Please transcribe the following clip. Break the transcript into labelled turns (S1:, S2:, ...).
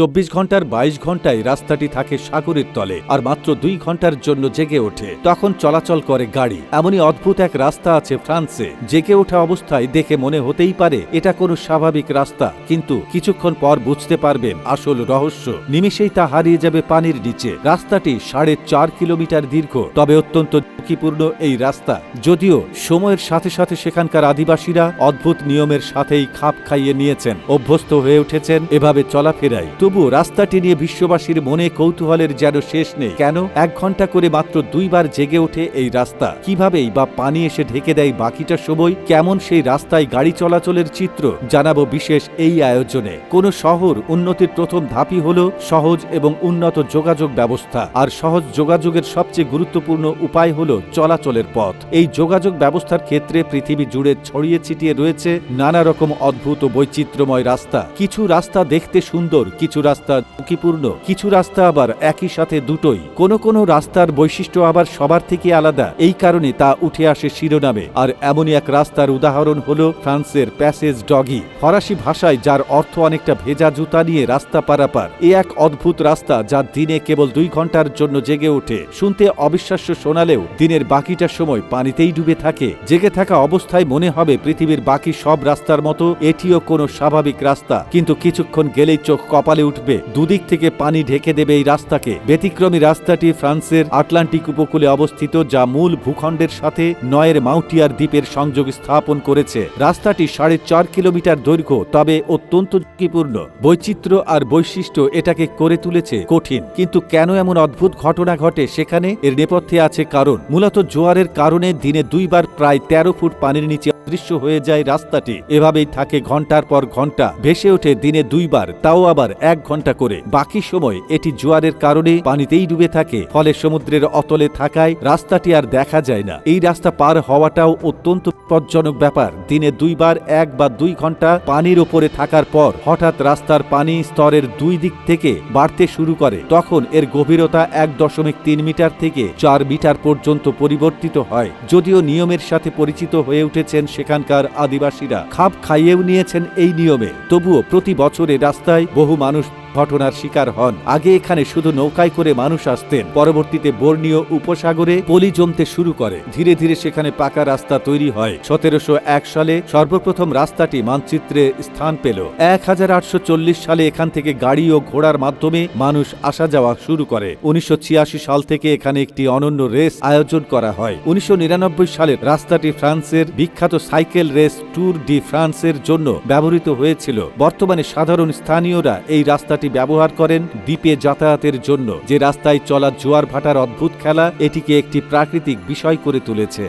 S1: চব্বিশ ঘণ্টার বাইশ ঘন্টায় রাস্তাটি থাকে সাগরের তলে, আর মাত্র দুই ঘণ্টার জন্য জেগে ওঠে। তখন চলাচল করে গাড়ি। এমনই অদ্ভুত এক রাস্তা আছে ফ্রান্সে। জেগে ওঠা অবস্থায় দেখে মনে হতেই পারে, এটা কোনো স্বাভাবিক রাস্তা। কিন্তু কিছুক্ষণ পর বুঝতে পারবেন, আসল রহস্য। নিমিষেই তা হারিয়ে যাবে পানির নিচে। রাস্তাটি সাড়ে চার কিলোমিটার দীর্ঘ। তবে অত্যন্ত ঝুঁকিপূর্ণ এই রাস্তা। যদিও সময়ের সাথে সাথে সেখানকার আদিবাসীরা অদ্ভুত নিয়মের সাথেই খাপ খাইয়ে নিয়েছেন। অভ্যস্ত হয়ে উঠেছেন। এভাবে চলাফেরায়। তবু রাস্তাটি নিয়ে বিশ্ববাসীর মনে কৌতূহলের যেন শেষ নেই। কেন? এক ঘণ্টা করে মাত্র দুইবার জেগে ওঠে এই রাস্তা। কিভাবেই বা পানি এসে ঢেকে দেয় বাকিটা সময়? কেমন সেই রাস্তায় গাড়ি চলাচলের চিত্র? জানাব বিশেষ এই আয়োজনে। কোন শহর উন্নতির প্রথম ধাপই হল সহজ এবং উন্নত যোগাযোগ ব্যবস্থা। আর সহজ যোগাযোগের সবচেয়ে গুরুত্বপূর্ণ উপায় হল চলাচলের পথ। এই যোগাযোগ ব্যবস্থার ক্ষেত্রে পৃথিবী জুড়ে ছড়িয়ে ছিটিয়ে রয়েছে নানা রকম অদ্ভুত ও বৈচিত্র্যময় রাস্তা। কিছু রাস্তা দেখতে সুন্দর, কিছু রাস্তা ঝুঁকিপূর্ণ, কিছু রাস্তা আবার একই সাথে দুটোই। কোন কোন রাস্তার বৈশিষ্ট্য আবার সবার থেকে আলাদা। এই কারণে তা উঠে আসে শিরোনামে। আর এমনই এক রাস্তার উদাহরণ হল ফ্রান্সের প্যাসেজ ডগি। ফরাসি ভাষায় যার অর্থ অনেকটা ভেজা জুতা নিয়ে রাস্তা পারাপার। এ এক অদ্ভুত রাস্তা যা দিনে কেবল দুই ঘণ্টার জন্য জেগে ওঠে। শুনতে অবিশ্বাস্য শোনালেও দিনের বাকিটা সময় পানিতেই ডুবে থাকে। জেগে থাকা অবস্থায় মনে হবে পৃথিবীর বাকি সব রাস্তার মতো এটিও কোনো স্বাভাবিক রাস্তা। কিন্তু কিছুক্ষণ গেলেই চোখ কপালে উঠবে। দুদিক থেকে পানি ঢেকে দেবে এই রাস্তাকে। ব্যতিক্রমী রাস্তাটি ফ্রান্সের আটলান্টিক উপকূলে অবস্থিত, যা মূল ভূখণ্ডের সাথে নয়ের মাউটিয়ার দ্বীপের সংযোগ স্থাপন করেছে। রাস্তাটি সাড়ে চার কিলোমিটার দৈর্ঘ্য, তবে অত্যন্ত ঝুঁকিপূর্ণ। বৈচিত্র্য আর বৈশিষ্ট্য এটাকে করে তুলেছে কঠিন। কিন্তু কেন এমন অদ্ভুত ঘটনা ঘটে সেখানে এর নেপথ্যে আছে কারণ। মূলত জোয়ারের কারণে দিনে দুইবার প্রায় তেরো ফুট পানির নিচে অদৃশ্য হয়ে যায় রাস্তাটি। এভাবেই থাকে ঘণ্টার পর ঘণ্টা। ভেসে ওঠে দিনে দুইবার, তাও আবার এক ঘণ্টা করে। বাকি সময় এটি জোয়ারের কারণে পানিতেই ডুবে থাকে, ফলে সমুদ্রের অতলে থাকায় রাস্তাটি আর দেখা যায় না। এই রাস্তা পার হওয়াটাও অত্যন্ত বিপজ্জনক ব্যাপার। দিনে দুইবার, এক বা দুই ঘণ্টা পানির ওপরে থাকার পর হঠাৎ রাস্তার পানি স্তরের দুই দিক থেকে বাড়তে শুরু করে। তখন এর গভীরতা এক দশমিক তিন মিটার থেকে চার মিটার পর্যন্ত পরিবর্তিত হয়। যদিও নিয়মের সাথে পরিচিত হয়ে উঠেছেন সেখানকার আদিবাসীরা। খাপ খাইয়েও নিয়েছেন এই নিয়মে। তবুও প্রতি বছরে রাস্তায় বহু মানুষ মানুষ ঘটনার শিকার হন। আগে এখানে শুধু নৌকায় করে মানুষ আসতেন। পরবর্তীতে বর্ণীয় উপসাগরে পলি জমতে শুরু করে। ধীরে ধীরে সেখানে পাকা রাস্তা তৈরি হয়। সতেরোশো এক সালে সর্বপ্রথম রাস্তাটি মানচিত্রে স্থান পেল। এক হাজার আটশো চল্লিশ সালে এখান থেকে গাড়ি ও ঘোড়ার মাধ্যমে মানুষ আসা যাওয়া শুরু করে। উনিশশো ছিয়াশি সাল থেকে এখানে একটি অনন্য রেস আয়োজন করা হয়। উনিশশো নিরানব্বই সালে রাস্তাটি ফ্রান্সের বিখ্যাত সাইকেল রেস ট্যুর ডি ফ্রান্সের জন্য ব্যবহৃত হয়েছিল। বর্তমানে সাধারণ স্থানীয়রা এই রাস্তাটি ব্যবহার করেন দ্বীপে যাতায়াতের জন্য। যে রাস্তায় চলা জোয়ার ভাটার অদ্ভুত খেলা, এটিকে একটি প্রাকৃতিক বিষয় করে তুলেছে।